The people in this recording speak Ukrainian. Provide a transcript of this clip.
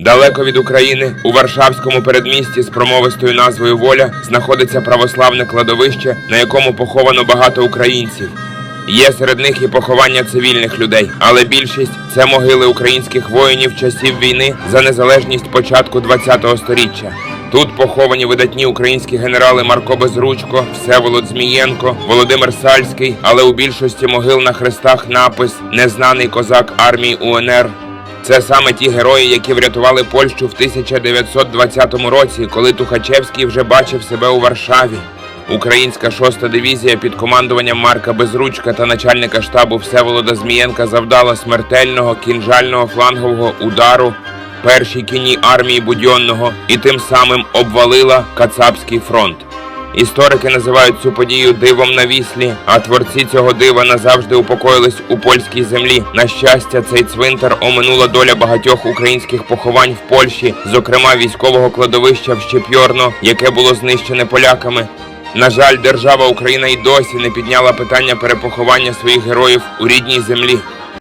Далеко від України, у Варшавському передмісті з промовистою назвою Воля знаходиться православне кладовище, на якому поховано багато українців. Є серед них і поховання цивільних людей, але більшість це могили українських воїнів часів війни за незалежність початку ХХ століття. Тут поховані видатні українські генерали Марко Безручко, Всеволод Змієнко, Володимир Сальський, але у більшості могил на хрестах напис Незнаний козак армії УНР. Це саме ті герої, які врятували Польщу в 1920 році, коли Тухачевський вже бачив себе у Варшаві. Українська шоста дивізія під командуванням Марка Безручка та начальника штабу Всеволода Змієнка завдала смертельного кінжального флангового удару першій кінній армії Будьонного і тим самим обвалила Кацапський фронт. Історики називають цю подію дивом на віслі, а творці цього дива назавжди упокоїлись у польській землі. На щастя, цей цвинтар оминула доля багатьох українських поховань в Польщі, зокрема військового кладовища в Щепьорно, яке було знищене поляками. На жаль, держава Україна й досі не підняла питання перепоховання своїх героїв у рідній землі.